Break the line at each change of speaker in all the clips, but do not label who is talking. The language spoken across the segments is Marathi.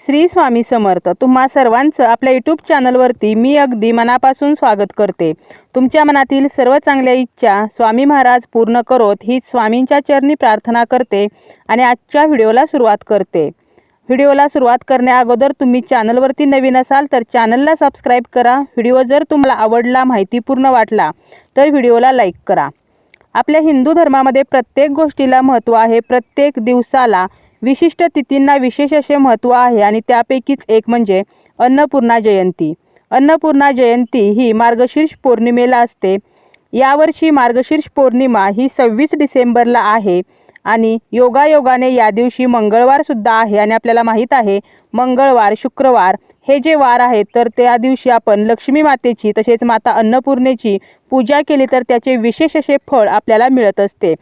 श्री स्वामी समर्थ. तुम्हा सर्वांचं आपल्या यूट्यूब चॅनलवरती मी अगदी मनापासून स्वागत करते. तुमच्या मनातील सर्व चांगल्या इच्छा स्वामी महाराज पूर्ण करोत ही स्वामींच्या चरणी प्रार्थना करते आणि आजच्या व्हिडिओला सुरुवात करते. व्हिडिओला सुरुवात करण्याअगोदर तुम्ही चॅनलवरती नवीन असाल तर चॅनलला सबस्क्राईब करा. व्हिडिओ जर तुम्हाला आवडला माहितीपूर्ण वाटला तर व्हिडिओला लाईक करा. आपल्या हिंदू धर्मामध्ये प्रत्येक गोष्टीला महत्त्व आहे. प्रत्येक दिवसाला विशिष्ट तिथींना विशेष असे महत्त्व आहे आणि त्यापैकीच एक म्हणजे अन्नपूर्णा जयंती. अन्नपूर्णा जयंती ही मार्गशीर्ष पौर्णिमेला असते. यावर्षी मार्गशीर्ष पौर्णिमा ही सव्वीस डिसेंबरला आहे आणि योगायोगाने या दिवशी मंगळवारसुद्धा आहे आणि आपल्याला माहीत आहे मंगळवार शुक्रवार हे जे वार आहेत तर त्या दिवशी आपण लक्ष्मी मातेची तसेच माता अन्नपूर्णेची पूजा केली तर त्याचे विशेष असे फळ आपल्याला मिळत असते.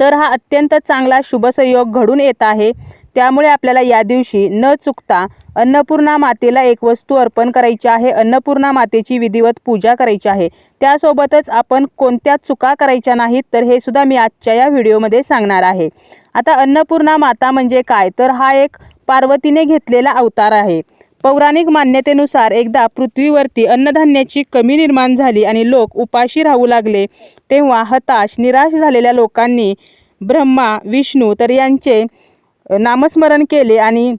तर हा अत्यंत चांगला शुभसंयोग घडून येत आहे. त्यामुळे आपल्याला या दिवशी न चुकता अन्नपूर्णा मातेला एक वस्तू अर्पण करायची आहे. अन्नपूर्णा मातेची विधिवत पूजा करायची आहे. त्यासोबतच आपण कोणत्या चुका करायच्या नाहीत तर हे सुद्धा मी आजच्या या व्हिडिओमध्ये सांगणार आहे. आता अन्नपूर्णा माता म्हणजे काय? तर हा एक पार्वतीने घेतलेला अवतार आहे. पौराणिक मान्यतेनुसार एकदा पृथ्वीवरती अन्नधान्याची कमी निर्माण झाली आणि लोक उपाशी राहू लागले तेव्हा हताश निराश झालेल्या लोकांनी ब्रह्मा विष्णू तर यांचे नामस्मरण केले आणि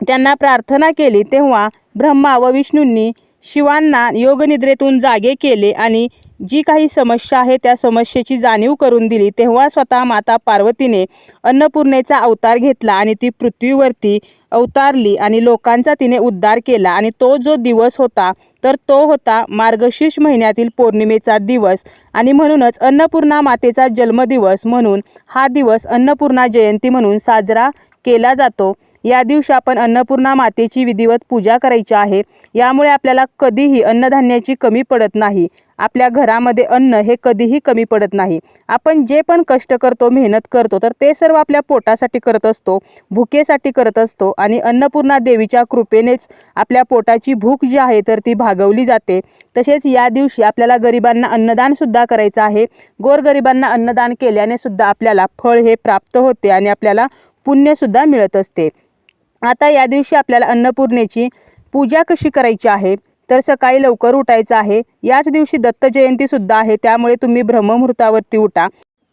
त्यांना प्रार्थना केली. तेव्हा ब्रह्मा व विष्णूंनी शिवांना योगनिद्रेतून जागे केले आणि जी काही समस्या आहे त्या समस्येची जाणीव करून दिली तेव्हा स्वतः माता पार्वतीने अन्नपूर्णेचा अवतार घेतला आणि ती पृथ्वीवरती अवतारली आणि लोकांचा तिने उद्धार केला. आणि तो जो दिवस होता तर तो होता मार्गशीर्ष महिन्यातील पौर्णिमेचा दिवस. आणि म्हणूनच अन्नपूर्णा मातेचा जन्मदिवस म्हणून हा दिवस अन्नपूर्णा जयंती म्हणून साजरा केला जातो. या दिवशी आपण अन्नपूर्णा मातेची विधिवत पूजा करायची आहे. यामुळे आपल्याला कधीही अन्नधान्याची कमी पडत नाही. आपल्या घरामध्ये अन्न हे कधीही कमी पडत नाही. आपण जे पण कष्ट करतो मेहनत करतो तर ते सर्व आपल्या पोटासाठी करत असतो भुकेसाठी करत असतो आणि अन्नपूर्णा देवीच्या कृपेनेच आपल्या पोटाची भूक जी आहे तर ती भागवली जाते. तसेच या दिवशी आपल्याला गरिबांना अन्नदानसुद्धा करायचं आहे. गोरगरिबांना अन्नदान केल्याने सुद्धा आपल्याला फळ हे प्राप्त होते आणि आपल्याला पुण्यसुद्धा मिळत असते. आता या दिवशी आपल्याला अन्नपूर्णेची पूजा कशी करायची आहे? तर सकाळी लवकर उठायचं आहे. याच दिवशी दत्त जयंतीसुद्धा आहे त्यामुळे तुम्ही ब्रह्ममुहूर्तावरती उठा.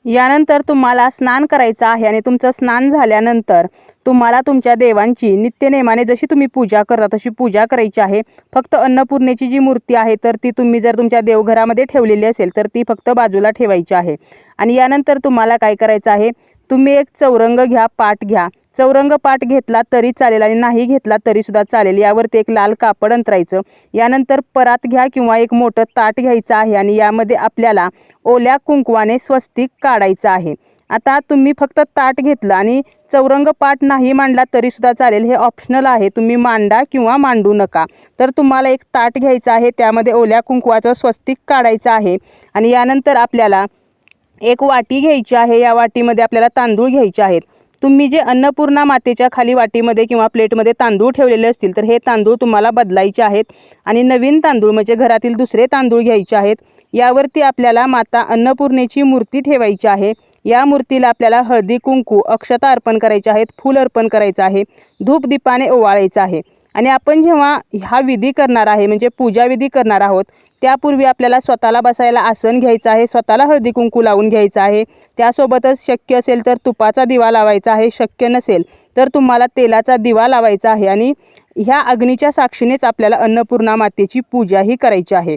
यानंतर तुम्हाला स्नान करायचं आहे आणि तुमचं स्नान झाल्यानंतर तुम्हाला तुमच्या देवांची नित्यनेमाने जशी तुम्ही पूजा करता तशी पूजा करायची आहे. फक्त अन्नपूर्णेची जी मूर्ती आहे तर ती तुम्ही जर तुमच्या देवघरामध्ये ठेवलेली असेल तर ती फक्त बाजूला ठेवायची आहे. आणि यानंतर तुम्हाला काय करायचं आहे? तुम्ही एक चौरंग घ्या पाट घ्या. चौरंग पाट घेतला तरी चालेल आणि नाही घेतला तरी सुद्धा चालेल. यावरती एक लाल कापड अंतरायचं. यानंतर परात घ्या किंवा एक मोठं ताट घ्यायचं आहे आणि यामध्ये आपल्याला ओल्या कुंकवाने स्वस्तिक काढायचं आहे. आता तुम्ही फक्त ताट घेतलं आणि चौरंग पाठ नाही मांडला तरी सुद्धा चालेल. हे ऑप्शनल आहे. तुम्ही मांडा किंवा मांडू नका. तर तुम्हाला एक ताट घ्यायचं आहे. त्यामध्ये ओल्या कुंकवाचं स्वस्तिक काढायचं आहे. आणि यानंतर आपल्याला एक वाटी घ्यायची आहे. या वाटीमध्ये आपल्याला तांदूळ घ्यायचे आहेत. तुम्ही जे अन्नपूर्णा मातेच्या खाली वाटीमध्ये किंवा प्लेटमध्ये तांदूळ ठेवलेले असतील तर हे तांदूळ तुम्हाला बदलायचे आहेत. आणि नवीन तांदूळ म्हणजे घरातील दुसरे तांदूळ घ्यायचे आहेत. यावरती आपल्याला माता अन्नपूर्णेची मूर्ती ठेवायची आहे. या मूर्तीला आपल्याला हळदी कुंकू अक्षता अर्पण करायचे आहेत फूल अर्पण करायचं आहे धूप दीपाने ओवाळायचं आहे. आणि आपण जेव्हा हा विधी करणार आहे म्हणजे पूजा विधी करणार आहोत त्यापूर्वी आपल्याला स्वतःला बसायला आसन घ्यायचं आहे स्वतःला हळदी कुंकू लावून घ्यायचं आहे. त्यासोबतच शक्य असेल तर तुपाचा दिवा लावायचा आहे शक्य नसेल तर तुम्हाला तेलाचा दिवा लावायचा आहे. आणि ह्या अग्नीच्या साक्षीनेच आपल्याला अन्नपूर्णा मातेची पूजाही करायची आहे.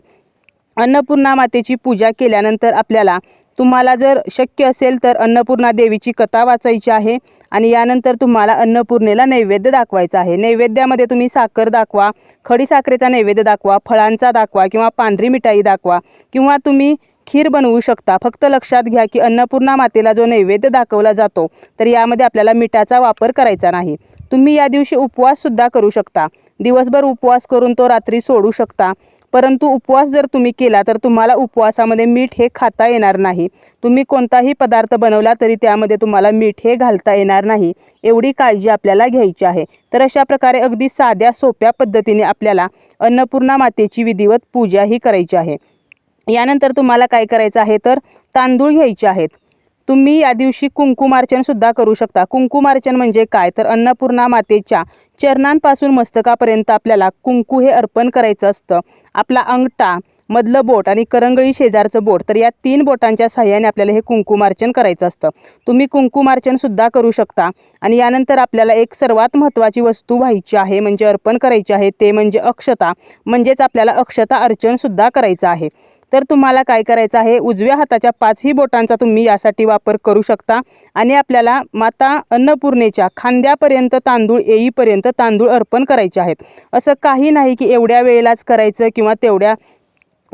अन्नपूर्णा मातेची पूजा केल्यानंतर आपल्याला तुम्हाला जर शक्य असेल तर अन्नपूर्णा देवीची कथा वाचायची आहे आणि यानंतर तुम्हाला अन्नपूर्णेला नैवेद्य दाखवायचा आहे. नैवेद्यामध्ये तुम्ही साखर दाखवा खडी साखरेचा नैवेद्य दाखवा फळांचा दाखवा किंवा पांढरी मिठाई दाखवा किंवा तुम्ही खीर बनवू शकता. फक्त लक्षात घ्या की अन्नपूर्णा मातेला जो नैवेद्य दाखवला जातो तर यामध्ये आपल्याला मिठाचा वापर करायचा नाही. तुम्ही या दिवशी उपवाससुद्धा करू शकता. दिवसभर उपवास करून तो रात्री सोडू शकता. परंतु उपवास जर तुम्ही केला तर तुम्हाला उपवासामध्ये मीठ हे खाता येणार नाही. तुम्ही कोणताही पदार्थ बनवला तरी त्यामध्ये तुम्हाला मीठ हे घालता येणार नाही. एवढी काळजी आपल्याला घ्यायची आहे. तर अशा प्रकारे अगदी साध्या सोप्या पद्धतीने आपल्याला अन्नपूर्णा मातेची विधिवत पूजा ही करायची आहे. यानंतर तुम्हाला काय करायचं आहे तर तांदूळ घ्यायचे आहेत. तुम्ही या दिवशी कुंकुमार्चन सुद्धा करू शकता. कुंकुमार्चन म्हणजे काय? तर अन्नपूर्णा मातेच्या चरणांपासून मस्तकापर्यंत आपल्याला कुंकू हे अर्पण करायचं असतं. आपला अंगठा मधलं बोट आणि करंगळी शेजारचं बोट तर या तीन बोटांच्या साह्याने आपल्याला हे कुंकुमार्चन करायचं असतं. तुम्ही कुंकुमार्चनसुद्धा करू शकता. आणि यानंतर आपल्याला एक सर्वात महत्त्वाची वस्तू व्हायची आहे म्हणजे अर्पण करायची आहे ते म्हणजे अक्षता. म्हणजेच आपल्याला अक्षता अर्चनसुद्धा करायचं आहे. तर तुम्हाला काय करायचं आहे उजव्या हाताच्या पाचही बोटांचा तुम्ही यासाठी वापर करू शकता. आणि आपल्याला माता अन्नपूर्णेच्या खांद्यापर्यंत तांदूळ येईपर्यंत तांदूळ अर्पण करायचे आहेत. असं काही नाही की एवढ्या वेळेलाच करायचं किंवा तेवढ्या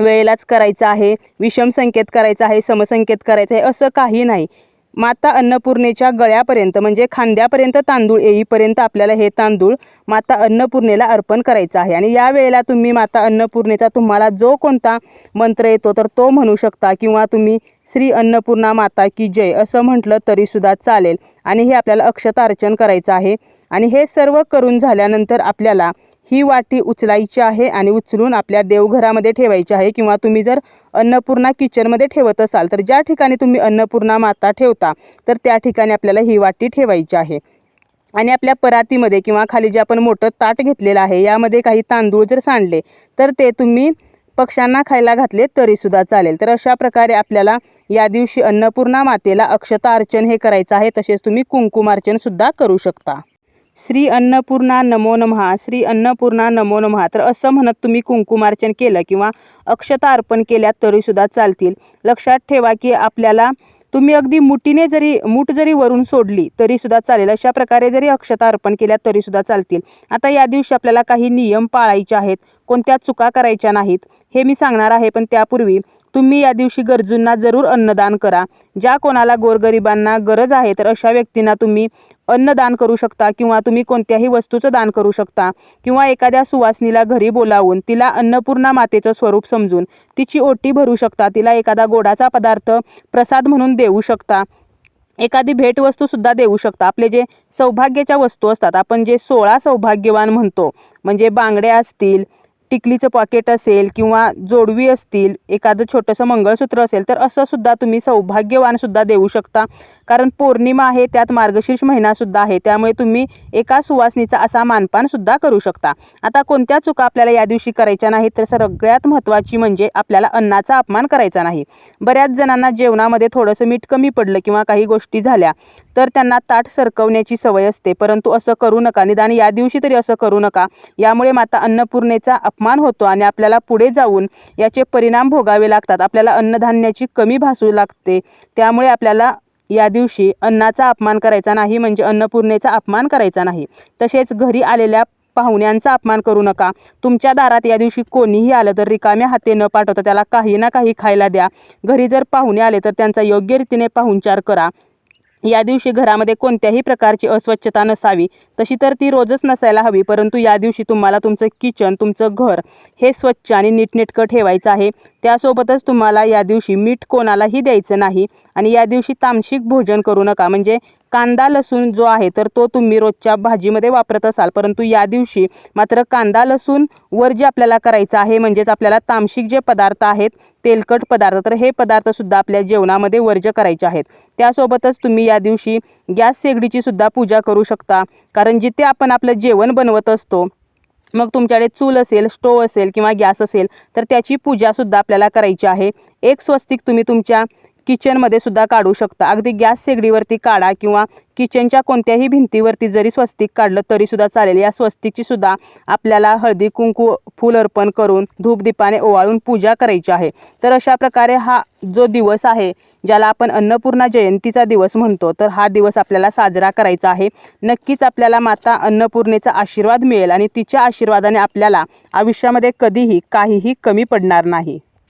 वेळेलाच करायचं आहे विषम संकेत करायचा आहे समसंकेत करायचं आहे असं काही नाही. माता अन्नपूर्णेच्या गळ्यापर्यंत म्हणजे खांद्यापर्यंत तांदूळ येईपर्यंत आपल्याला हे तांदूळ माता अन्नपूर्णेला अर्पण करायचं आहे. आणि या वेळेला तुम्ही माता अन्नपूर्णेचा तुम्हाला जो कोणता मंत्र येतो तर तो म्हणू शकता किंवा तुम्ही श्री अन्नपूर्णा माता की जय असं म्हटलं तरीसुद्धा चालेल. आणि हे आपल्याला अक्षतार्चन करायचं आहे. आणि हे सर्व करून झाल्यानंतर आपल्याला ही वाटी उचलायची आहे आणि उचलून आपल्या देवघरामध्ये ठेवायची आहे. किंवा तुम्ही जर अन्नपूर्णा किचनमध्ये ठेवत असाल तर ज्या ठिकाणी तुम्ही अन्नपूर्णा माता ठेवता तर त्या ठिकाणी आपल्याला ही वाटी ठेवायची आहे. आणि आपल्या परातीमध्ये किंवा खाली जे आपण मोठं ताट घेतलेलं आहे यामध्ये काही तांदूळ जर सांडले तर ते तुम्ही पक्ष्यांना खायला घातले तरीसुद्धा चालेल. तर अशा प्रकारे आपल्याला या दिवशी अन्नपूर्णा मातेला अक्षता अर्चन हे करायचं आहे. तसेच तुम्ही कुंकुमार्चनसुद्धा करू शकता. श्री अन्नपूर्णा नमो नमः श्री अन्नपूर्णा नमो नमः तर असं म्हणत तुम्ही कुंकुमार्चन केलं किंवा अक्षता अर्पण केल्या तरीसुद्धा चालतील. लक्षात ठेवा की आपल्याला तुम्ही अगदी मुठीने जरी मूठ जरी वरून सोडली तरीसुद्धा चालेल. अशा प्रकारे जरी अक्षता अर्पण केल्या तरीसुद्धा चालतील. आता या दिवशी आपल्याला काही नियम पाळायचे आहेत. कोणत्या चुका करायच्या नाहीत हे मी सांगणार आहे. पण त्यापूर्वी तुम्ही या दिवशी गरजूंना जरूर अन्नदान करा. ज्या कोणाला गोरगरिबांना गरज आहे तर अशा व्यक्तींना तुम्ही अन्नदान करू शकता किंवा तुम्ही कोणत्याही वस्तूचं दान करू शकता किंवा एखाद्या सुवासनीला घरी बोलावून तिला अन्नपूर्णा मातेचं स्वरूप समजून तिची ओटी भरू शकता तिला एखादा गोडाचा पदार्थ प्रसाद म्हणून देऊ शकता एखादी भेटवस्तूसुद्धा देऊ शकता. आपले जे सौभाग्याच्या वस्तू असतात आपण जे सोळा सौभाग्यवान म्हणतो म्हणजे बांगड्या असतील टिकलीचं पॉकेट असेल किंवा जोडवी असतील एखादं छोटंसं मंगळसूत्र असेल तर असं सुद्धा तुम्ही सौभाग्यवानसुद्धा देऊ शकता. कारण पौर्णिमा आहे त्यात मार्गशीर्ष महिनासुद्धा आहे त्यामुळे तुम्ही एका सुवासनीचा असा मानपानसुद्धा करू शकता. आता कोणत्या चुका आपल्याला या दिवशी करायच्या नाहीत तर सगळ्यात महत्त्वाची म्हणजे आपल्याला अन्नाचा अपमान करायचा नाही. बऱ्याच जणांना जेवणामध्ये थोडंसं मीठ कमी पडलं किंवा काही गोष्टी झाल्या तर त्यांना ताट सरकवण्याची सवय असते. परंतु असं करू नका. निदान या दिवशी तरी असं करू नका. यामुळे माता अन्नपूर्णेचा अपमान होतो आणि आपल्याला पुढे जाऊन याचे परिणाम भोगावे लागतात. आपल्याला अन्नधान्याची कमी भासू लागते. त्यामुळे आपल्याला या दिवशी अन्नाचा अपमान करायचा नाही म्हणजे अन्नपूर्णेचा अपमान करायचा नाही. तसेच घरी आलेल्या पाहुण्यांचा अपमान करू नका. तुमच्या दारात या दिवशी कोणीही आलं तर रिकाम्या हाते न पाठवता त्याला काही ना काही खायला द्या. घरी जर पाहुणे आले तर त्यांचा योग्य रीतीने पाहुणचार करा. या दिवशी घरामध्ये कोणत्याही प्रकारची अस्वच्छता नसावी तशी तर ती रोजच नसायला हवी परंतु या दिवशी तुम्हाला तुमचं किचन तुमचं घर हे स्वच्छ आणि नीटनेटकं ठेवायचं आहे. त्यासोबतच तुम्हाला या दिवशी मीठ कोणालाही द्यायचं नाही आणि या दिवशी तामसिक भोजन करू नका. म्हणजे कांदा लसूण जो आहे तर तो तुम्ही रोजच्या भाजीमध्ये वापरत असाल. परंतु या दिवशी मात्र कांदा लसूण वर जे आपल्याला करायचं आहे म्हणजेच आपल्याला तामसिक जे पदार्थ आहेत तेलकट पदार्थ तर हे पदार्थसुद्धा आपल्या जेवणामध्ये वर्ज करायचे आहेत. त्यासोबतच तुम्ही या दिवशी गॅस शेगडीची सुद्धा पूजा करू शकता. कारण जिथे आपण आपलं जेवण बनवत असतो मग तुमच्याकडे चूल असेल स्टोव असेल किंवा गॅस असेल तर त्याची पूजासुद्धा आपल्याला करायची आहे. एक स्वस्तिक तुम्ही तुमच्या किचनमध्ये सुद्धा काढू शकता. अगदी गॅस शेगडीवरती काढा किंवा किचनच्या कोणत्याही भिंतीवरती जरी स्वस्तिक काढलं तरीसुद्धा चालेल. या स्वस्तिकची सुद्धा आपल्याला हळदी कुंकू फूल अर्पण करून धूपदीपाने ओवाळून पूजा करायची आहे. तर अशा प्रकारे हा जो दिवस आहे ज्याला आपण अन्नपूर्णा जयंतीचा दिवस म्हणतो तर हा दिवस आपल्याला साजरा करायचा आहे. नक्कीच आपल्याला माता अन्नपूर्णेचा आशीर्वाद मिळेल आणि तिच्या आशीर्वादाने आपल्याला आयुष्यामध्ये कधीही काहीही कमी पडणार नाही.